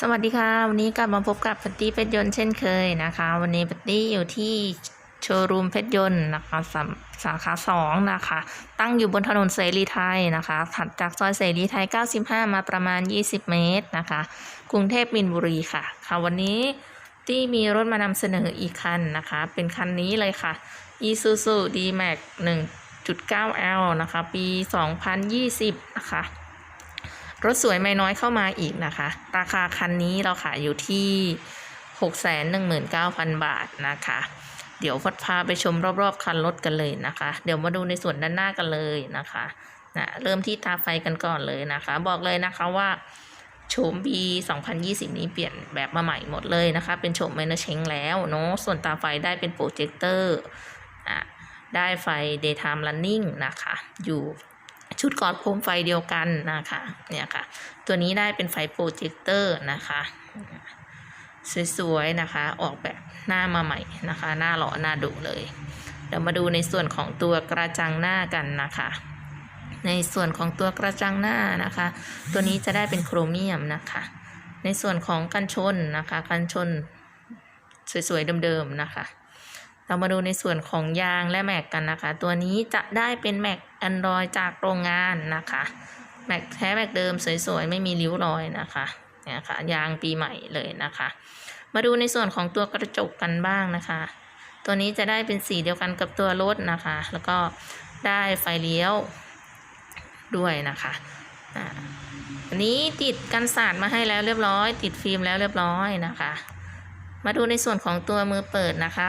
สวัสดีค่ะ วันนี้กลับมาพบกับปตตี้เพชรยนต์เช่นเคยนะคะ วันนี้ปตตี้อยู่ที่โชว์รูมเพชรยนต์นะคะสาสาขาสองนะคะ ตั้งอยู่บนถนนเสรีไทยนะคะถัดจากซอยเสรีไทย 95 มาประมาณ 20 เมตรนะคะ กรุงเทพมินบุรีค่ะ ค่ะวันนี้ที่มีรถมานำเสนออีกคันนะคะ เป็นคันนี้เลยค่ะ Isuzu D-Max 1.9L นะคะ ปี 2020 นะคะ รถสวยไม่น้อยเข้ามาอีกนะคะ ราคาคันนี้เราขายอยู่ที่ 619,000 บาทนะคะ เดี๋ยวฟัดพาไปชมรอบๆคันรถกันเลยนะคะ เดี๋ยวมาดูในส่วนด้านหน้ากันเลยนะคะนะเริ่มที่ตาไฟกันก่อนเลยนะคะ บอกเลยนะคะว่าโฉม B 2020 นี้เปลี่ยนแบบมาใหม่หมดเลยนะคะ เป็นโฉมไมเนอร์เชงแล้วเนาะ ส่วนตาไฟได้เป็นโปรเจคเตอร์ ได้ไฟ daytime running นะคะ อยู่ ชุดกอดโคมไฟเดียวกันนะคะเนี่ยค่ะ ตัวนี้ได้เป็นไฟโปรเจคเตอร์นะคะสวยๆนะคะ ออกแบบหน้ามาใหม่นะคะ หน้าหล่อหน้าดุเลยเดี๋ยวมาดูในส่วนของตัวกระจังหน้ากันนะคะ ในส่วนของตัวกระจังหน้านะคะ ตัวนี้จะได้เป็นโครเมียมนะคะ ในส่วนของกันชนนะคะ กันชนสวยๆเดิมๆนะคะ เรามาดูในส่วนของยางและแม็กกันนะคะ ตัวนี้จะได้เป็นแม็ก Android จากโรงงานนะคะแม็กแท้แม็กเดิมสวยๆ ไม่มีริ้วรอยนะคะเนี่ยค่ะยางปีใหม่เลยนะคะ มาดูในส่วนของตัวกระจกกันบ้างนะคะ ตัวนี้จะได้เป็นสีเดียวกันกับตัวรถนะคะ แล้วก็ได้ไฟเลี้ยวด้วยนะคะอ่าอันนี้ติดกันสาดมาให้แล้วเรียบร้อย ติดฟิล์มแล้วเรียบร้อยนะคะ มาดูในส่วนของตัวมือเปิดนะคะ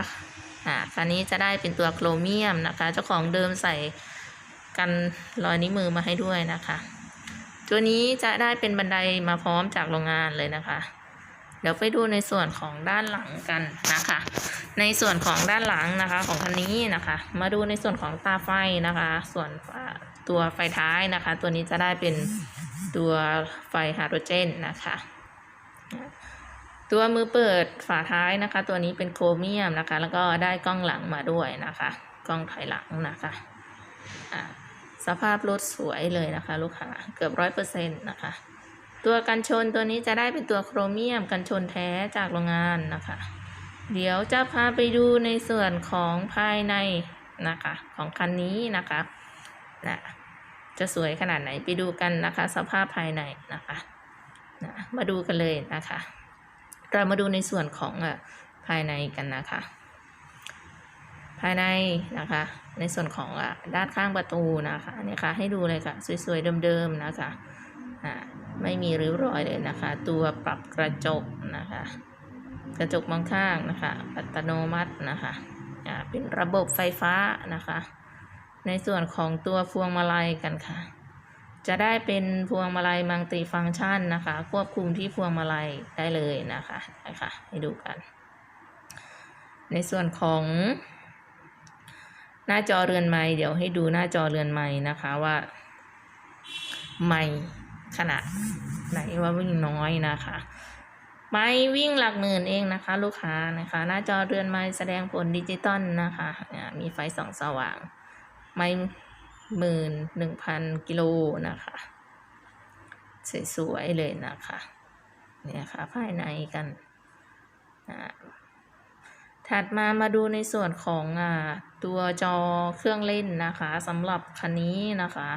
อ่าคันนี้จะได้เป็นตัวโครเมียมนะคะ เจ้าของเดิมใส่กันรอยนิ้วมือมาให้ด้วยนะคะ ตัวนี้จะได้เป็นบันไดมาพร้อมจากโรงงานเลยนะคะ เดี๋ยวไปดูในส่วนของด้านหลังกันนะคะ ในส่วนของด้านหลังนะคะของคันนี้นะคะ มาดูในส่วนของตาไฟนะคะ ส่วนตัวไฟท้ายนะคะ ตัวนี้จะได้เป็นตัวไฟไฮโดรเจนนะคะ ตัวมือเปิดฝาท้ายนะคะ ตัวนี้เป็นโครเมียมนะคะ แล้วก็ได้กล้องหลังมาด้วยนะคะ กล้องถอยหลังนะคะอ่าสภาพรถสวยเลยนะคะ ลูกค้าเกือบร้อยเปอร์เซ็นต์นะคะ ตัวกันชนตัวนี้จะได้เป็นตัวโครเมียมกันชนแท้จากโรงงานนะคะ เดี๋ยวจะพาไปดูในส่วนของภายในนะคะ ของคันนี้นะคะนะจะสวยขนาดไหนไปดูกันนะคะ สภาพภายในนะคะนะมาดูกันเลยนะคะ เรามาดูในส่วนของอภายในกันนะคะ ภายในนะคะ ในส่วนของอด้านข้างประตูนะคะเนี่ยค่ะให้ดูเลยค่ะ สวยๆเดิมๆนะคะอ่าไม่มีริ้วรอยเลยนะคะ ตัวปรับกระจกนะคะ กระจกมองข้างนะคะอัตโนมัตินะคะอ่าเป็นระบบไฟฟ้านะคะ ในส่วนของตัวพวงมาลัยกันค่ะ จะได้เป็นพวงมาลัยมัลติฟังก์ชันนะคะ ควบคุมที่พวงมาลัยได้เลยนะคะนะคะให้ดูกัน ในส่วนของหน้าจอเรือนไม้เดี๋ยวให้ดูหน้าจอเรือนไม้นะคะว่าไม้ขนาดไหนว่าวิ่งน้อยนะคะ ไม่วิ่งหลักหมื่นเองนะคะ ลูกค้านะคะ หน้าจอเรือนไม้แสดงผลดิจิตอลนะคะมีไฟสองสว่าง ไม่ หมื่นหนึ่งพันกิโลนะคะสวยๆเลยนะคะเนี่ยค่ะภายในกันอ่าถัดมามาดูในส่วนของอ่าตัวจอเครื่องเล่นนะคะสำหรับคันนี้นะคะ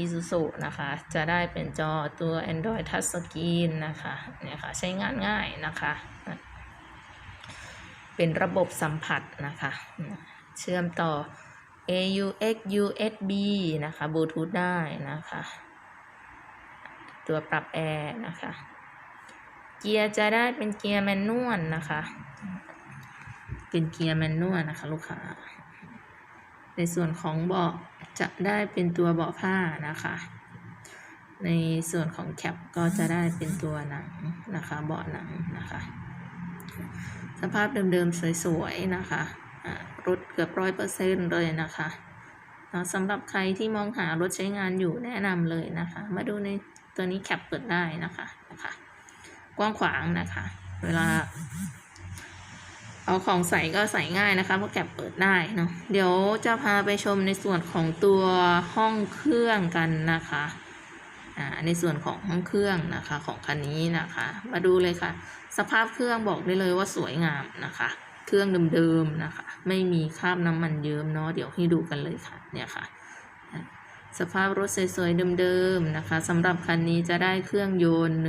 Isuzu นะคะ จะได้เป็นจอตัว Android Touch Screen นะคะเนี่ยค่ะใช้งานง่ายนะคะ เป็นระบบสัมผัสนะคะ เชื่อมต่อ AUX USB นะคะบลูทูธได้นะคะ ตัวปรับแอร์นะคะ เกียร์จะได้เป็นเกียร์แมนนวลนะคะ เป็นเกียร์แมนนวลนะคะลูกค้า ในส่วนของเบาะจะได้เป็นตัวเบาะผ้านะคะ ในส่วนของแคปก็จะได้เป็นตัวหนังนะคะ เบาะหนังนะคะ สภาพเดิมๆสวยๆนะคะอ่า รถเกือบร้อยเปอร์เซ็นต์เลยนะคะสำหรับใครที่มองหารถใช้งานอยู่แนะนำเลยนะคะ มาดูในตัวนี้แคปเปิดได้นะคะนะคะ กว้างขวางนะคะ เวลา เอาของใส่ก็ใส่ง่ายนะคะเพราะแกะเปิดได้เนาะเดี๋ยวจะพาไปชมในส่วนของตัวห้องเครื่องกันนะคะอ่าในส่วนของห้องเครื่องนะคะของคันนี้นะคะ มาดูเลยค่ะ สภาพเครื่องบอกได้เลยว่าสวยงามนะคะ เครื่องเดิมๆนะคะ ไม่มีคราบน้ำมันเยิ้มเนาะเดี๋ยวให้ดูกันเลยค่ะเนี่ยค่ะ สภาพรถสวยๆเดิมๆนะคะสำหรับคันนี้จะได้เครื่องยนต์ 1,809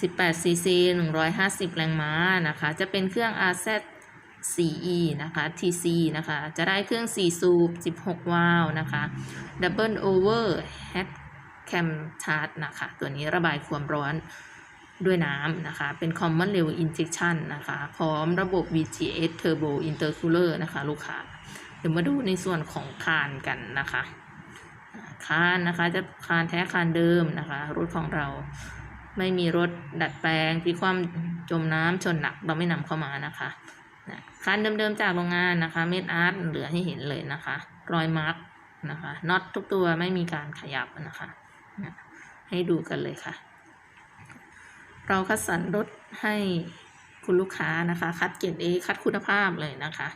18 cc 150 แรงม้านะคะ จะเป็นเครื่อง RZ 4E นะคะ TC นะคะ จะได้เครื่อง 4 สูบ 16 วาล์วนะคะ Double Over Head Cam Charge นะคะ ตัวนี้ระบายความร้อน ด้วยน้ำนะคะ เป็น Common Rail Injection นะคะ พร้อมระบบ VGS Turbo Intercooler นะคะ ลูกค้า เดี๋ยวมาดูในส่วนของคานกันนะคะคานนะคะจะคานแท้คานเดิมนะคะ รถของเราไม่มีรถดัดแปลงพลิกความจมน้ำชนหนักเราไม่นำเข้ามานะคะนะคานเดิมๆจากโรงงานนะคะ เม็ดอาร์ตเหลือให้เห็นเลยนะคะ รอยมาร์กนะคะน็อตทุกตัวไม่มีการขยับนะคะนะให้ดูกันเลยค่ะ เราคัดสรรรถให้คุณลูกค้านะคะ คัดเกรดเอคัดคุณภาพเลยนะคะ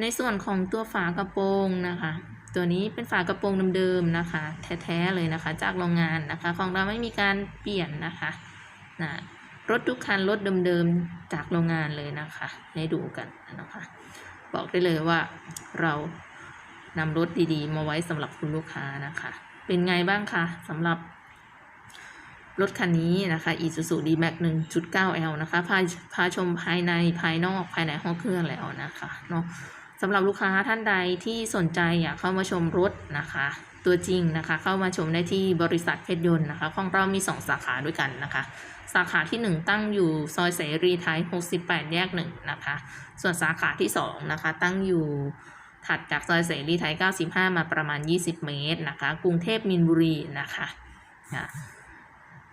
ในส่วนของตัวฝากระโปรงนะคะ ตัวนี้เป็นฝากระโปรงเดิมๆนะคะ แท้ๆเลยนะคะ จากโรงงานนะคะ ของเราไม่มีการเปลี่ยนนะคะนะรถทุกคันรถเดิมๆจากโรงงานเลยนะคะให้ดูกันนะคะ บอกได้เลยว่าเรานำรถดีๆ มาไว้สำหรับคุณลูกค้านะคะ เป็นไงบ้างคะสำหรับ รถคันนี้นะคะ Isuzu D-Max 1.9L นะคะ พาพาชมภายในภายนอกภายในห้องเครื่องแล้วนะคะเนาะสำหรับลูกค้าท่านใดที่สนใจอยากเข้ามาชมรถนะคะ ตัวจริงนะคะ เข้ามาชมได้ที่บริษัทเพชรยนต์นะคะ ของเรามี 2 สาขาด้วยกันนะคะ สาขาที่ 1 ตั้งอยู่ซอยเสรีไทย 68 แยก 1 นะคะ ส่วนสาขาที่ 2 นะคะ ตั้งอยู่ถัดจากซอยเสรีไทย 95 มาประมาณ 20 เมตรนะคะ กรุงเทพมินบุรีนะคะอะ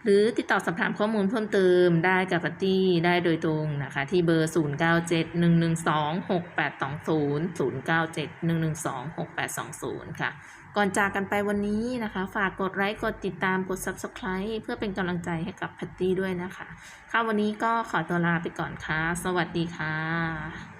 หรือติดต่อสอบถามข้อมูลเพิ่มเติมได้กับพัตตี้ได้โดยตรงนะคะ ที่เบอร์0971126820 ค่ะ ก่อนจากกันไปวันนี้นะคะ ฝากกดไลค์กดติดตามกด Subscribe เพื่อเป็นกำลังใจให้กับพัตตี้ด้วยนะคะ ค่ะวันนี้ก็ขอตัวลาไปก่อนค่ะ สวัสดีค่ะ